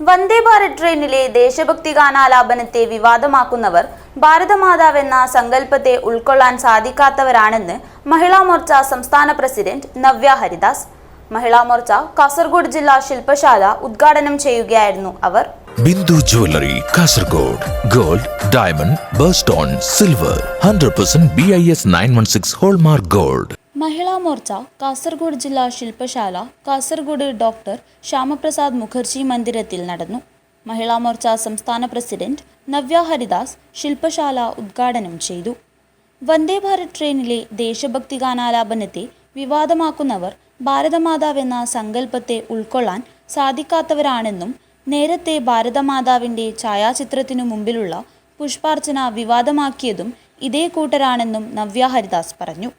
വന്ദേ ഭാരത് ട്രെയിനിലെ ദേശഭക്തി ഗാനാലാപനത്തെ വിവാദമാക്കുന്നവർ ഭാരതമാതാവെന്ന സങ്കല്പത്തെ ഉൾക്കൊള്ളാൻ സാധിക്കാത്തവരാണെന്ന് മഹിളാ മോർച്ച സംസ്ഥാന പ്രസിഡന്റ് നവ്യ ഹരിദാസ് മഹിളാ മോർച്ച കാസർഗോഡ് ജില്ലാ ശില്പശാല ഉദ്ഘാടനം ചെയ്യുകയായിരുന്നു അവർ. Bindu jewellery Kasaragod gold diamond birthstone silver hundred percent B I S nine one six hallmark gold Mahila Morcha Kasaragod ജില്ലാ ശില്പശാല കാസർഗോഡ് ഡോക്ടർ ശ്യാമപ്രസാദ് മുഖർജി മന്ദിരത്തിൽ നടന്നു. മഹിളാ മോർച്ച സംസ്ഥാന പ്രസിഡന്റ് നവ്യ ഹരിദാസ് ശില്പശാല ഉദ്ഘാടനം ചെയ്തു. വന്ദേ ഭാരത് ട്രെയിനിലെ ദേശഭക്തി ഗാനാലാപനത്തെ വിവാദമാക്കുന്നവർ ഭാരതമാതാവെന്ന സങ്കല്പത്തെ ഉൾക്കൊള്ളാൻ സാധിക്കാത്തവരാണെന്നും നേരത്തെ ഭാരതമാതാവിന്റെ ഛായാചിത്രത്തിനു മുമ്പിലുള്ള പുഷ്പാർച്ചന വിവാദമാക്കിയതും ഇതേ കൂട്ടരാണെന്നും നവ്യ ഹരിദാസ് പറഞ്ഞു.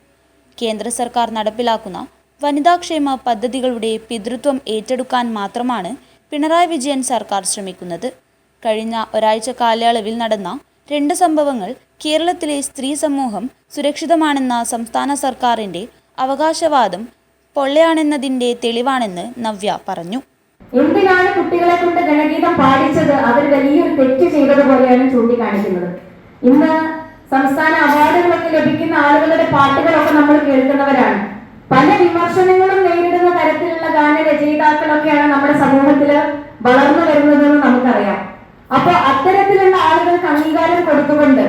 കേന്ദ്ര സർക്കാർ നടപ്പിലാക്കുന്ന വനിതാക്ഷേമ പദ്ധതികളുടെ പിതൃത്വം ഏറ്റെടുക്കാൻ മാത്രമാണ് പിണറായി വിജയൻ സർക്കാർ ശ്രമിക്കുന്നത്. കഴിഞ്ഞ ഒരാഴ്ച കാലയളവിൽ നടന്ന രണ്ട് സംഭവങ്ങൾ കേരളത്തിലെ സ്ത്രീ സമൂഹം സുരക്ഷിതമാണെന്ന സംസ്ഥാന സർക്കാരിന്റെ അവകാശവാദം പൊള്ളയാണെന്നതിന്റെ തെളിവാണെന്ന് നവ്യ പറഞ്ഞു. എന്തിനാണ് കുട്ടികളെ കൊണ്ട് ഗണഗീതം പാടിച്ചത് അവർ വലിയൊരു തെറ്റ് ചെയ്തതുപോലെയാണ് ചൂണ്ടിക്കാണിക്കുന്നത്. ഇന്ന് സംസ്ഥാന ലഭിക്കുന്ന ആളുകളുടെ പാട്ടുകളൊക്കെ നമ്മൾ കേൾക്കുന്നവരാണ്. പല വിമർശനങ്ങളും നേരിടുന്ന തരത്തിലുള്ള ഗാന രചയിതാക്കളൊക്കെയാണ് നമ്മുടെ സമൂഹത്തിൽ വളർന്നു വരുന്നതെന്ന് നമുക്കറിയാം. അപ്പൊ അത്തരത്തിലുള്ള ആളുകൾക്ക് അംഗീകാരം കൊടുത്തുകൊണ്ട്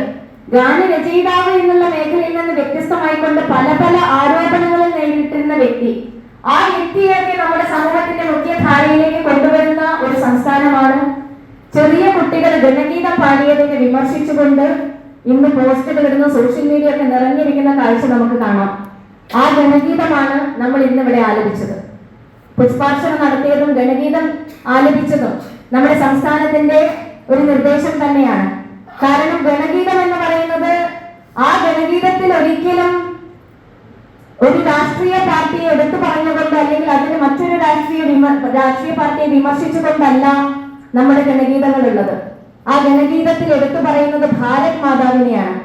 ഗാനരചയിതാവ് എന്നുള്ള മേഖലയിൽ നിന്ന് വ്യത്യസ്തമായിക്കൊണ്ട് പല പല ആരോപണങ്ങളും നേരിട്ടിരുന്ന വ്യക്തി ആ വ്യക്തിയൊക്കെ നമ്മുടെ സമൂഹത്തിന്റെ മുഖ്യധാരയിലേക്ക് കൊണ്ടുവരുന്ന ഒരു സംസ്ഥാനമാണ്. ചെറിയ കുട്ടികൾ ഗണഗീതം പാടിയതിനെ വിമർശിച്ചുകൊണ്ട് ഇന്ന് പോസ്റ്റുകൾ ഇടുന്ന സോഷ്യൽ മീഡിയ ഒക്കെ നിറഞ്ഞിരിക്കുന്ന കാഴ്ച നമുക്ക് കാണാം. ആ ഗണഗീതമാണ് നമ്മൾ ഇന്നിവിടെ ആലപിച്ചത്. പുഷ്പാർച്ചന നടത്തിയതും ഗണഗീതം ആലപിച്ചതും നമ്മുടെ സംസ്ഥാനത്തിന്റെ ഒരു നിർദ്ദേശം തന്നെയാണ്. കാരണം ഗണഗീതം എന്ന് പറയുന്നത് ആ ഗണഗീതത്തിൽ ഒരിക്കലും ഒരു രാഷ്ട്രീയ പാർട്ടിയെ എടുത്തു പറഞ്ഞുകൊണ്ട് അല്ലെങ്കിൽ അതിന് മറ്റൊരു രാഷ്ട്രീയ രാഷ്ട്രീയ പാർട്ടിയെ വിമർശിച്ചുകൊണ്ടല്ല നമ്മുടെ ഗണഗീതങ്ങൾ ഉള്ളത് ആ ജനഗീതത്തിൽ എടുത്തു പറയുന്നത് ഭാരത് മാതാവിനെയാണ്.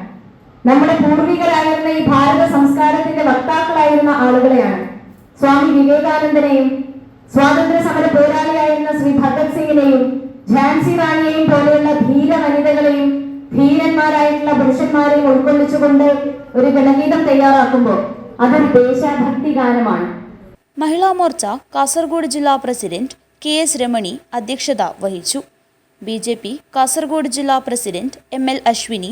നമ്മുടെ പൂർവികരായിരുന്ന ഈ ഭാരത സംസ്കാരത്തിന്റെ വക്താക്കളായിരുന്ന ആളുകളെയാണ്. സ്വാമി വിവേകാനന്ദനെയും സ്വാതന്ത്ര്യ സമര പോരാളിയായിരുന്ന ശ്രീ ഭഗത് സിംഗിനെയും ഝാൻസി റാണിയെയും പോലെയുള്ള ധീര വനിതകളെയും ധീരന്മാരായിട്ടുള്ള പുരുഷന്മാരെയും ഉൾക്കൊള്ളിച്ചുകൊണ്ട് ഒരു ഗണഗീതം തയ്യാറാക്കുമ്പോൾ അതൊരു ദേശഭക്തി ഗാനമാണ്. മഹിളാ മോർച്ച കാസർഗോഡ് ജില്ലാ പ്രസിഡന്റ് കെ എസ് രമണി അധ്യക്ഷത വഹിച്ചു. ബി ജെ പി കാസർഗോഡ് ജില്ലാ president M L Ashwini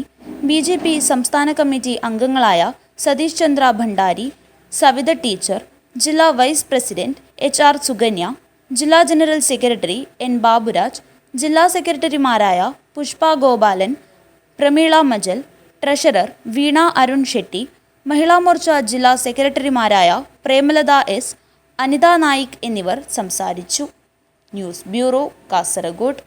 B J P സംസ്ഥാന കമ്മിറ്റി അംഗങ്ങളായ സതീഷ് ചന്ദ്ര ഭണ്ഡാരി സവിത ടീച്ചർ ജില്ലാ vice president H R Sukanya ജില്ലാ ജനറൽ സെക്രട്ടറി എൻ ബാബുരാജ് ജില്ലാ സെക്രട്ടറിമാരായ പുഷ്പ ഗോപാലൻ പ്രമീള മജൽ ട്രഷറർ വീണ അരുൺ ഷെട്ടി മഹിളാ മോർച്ച ജില്ലാ സെക്രട്ടറിമാരായ പ്രേമലത എസ് അനിത നായിക് എന്നിവർ സംസാരിച്ചു. News bureau Kasaragod.